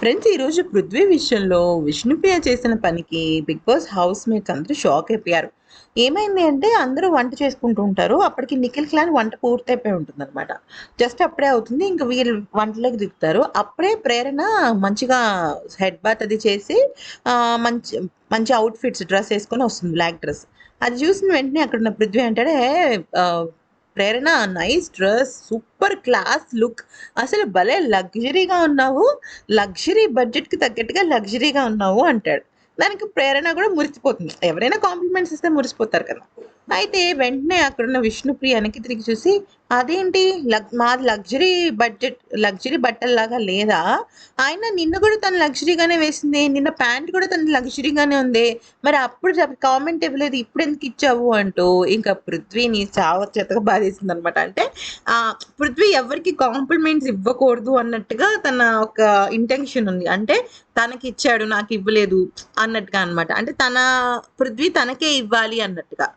Friends ఈరోజు పృథ్వీ విషయంలో విష్ణుప్రియ చేసిన పనికి బిగ్ బాస్ హౌస్ మేట్స్ అందరూ షాక్ అయిపోయారు. ఏమైంది అంటే అందరూ వంట చేసుకుంటూ ఉంటారు. అప్పటికి నిఖిల్ క్లాన్ వంట పూర్తయిపోయి ఉంటుంది అనమాట జస్ట్ అప్పుడే అవుతుంది. ఇంకా వీళ్ళు వంటలోకి దిగుతారు. అప్పుడే ప్రేరణ మంచిగా హెడ్ బాత్ అది చేసి మంచి మంచి అవుట్ఫిట్స్ డ్రెస్ వేసుకొని వస్తుంది బ్లాక్ డ్రెస్ అది చూసిన వెంటనే అక్కడ ఉన్న Prithvi అంటాడే Prerana nice dress super class look అసలు భలే లగ్జరీగా ఉన్నావు. లగ్జరీ బడ్జెట్కి తగ్గట్టుగా లగ్జరీగా ఉన్నావు అంటాడు. దానికి ప్రేరణ కూడా మురిసిపోతుంది. ఎవరైనా కాంప్లిమెంట్స్ ఇస్తే మురిసిపోతారు కదా. అయితే వెంటనే అక్కడున్న విష్ణుప్రియ వెనక్కి తిరిగి చూసి అదేంటి? లగ్ మాది లగ్జరీ బడ్జెట్ లగ్జరీ బట్టల్లాగా లేదా? ఆయన నిన్న కూడా తను లగ్జరీగానే వేసింది. నిన్న ప్యాంట్ కూడా తను లగ్జరీగానే ఉంది. మరి అప్పుడు కామెంట్ ఇవ్వలేదు. ఇప్పుడు ఎందుకు ఇచ్చావు అంటూ ఇంకా పృథ్వీని చావ చెత్తగా బాధేసింది అనమాట అంటే ఆ పృథ్వీ ఎవరికి కాంప్లిమెంట్స్ ఇవ్వకూడదు అన్నట్టుగా తన ఒక ఇంటెన్షన్ ఉంది. అంటే తనకి ఇచ్చాడు నాకు ఇవ్వలేదు అన్నట్టుగా అనమాట. అంటే తన పృథ్వీ తనకే ఇవ్వాలి అన్నట్టుగా.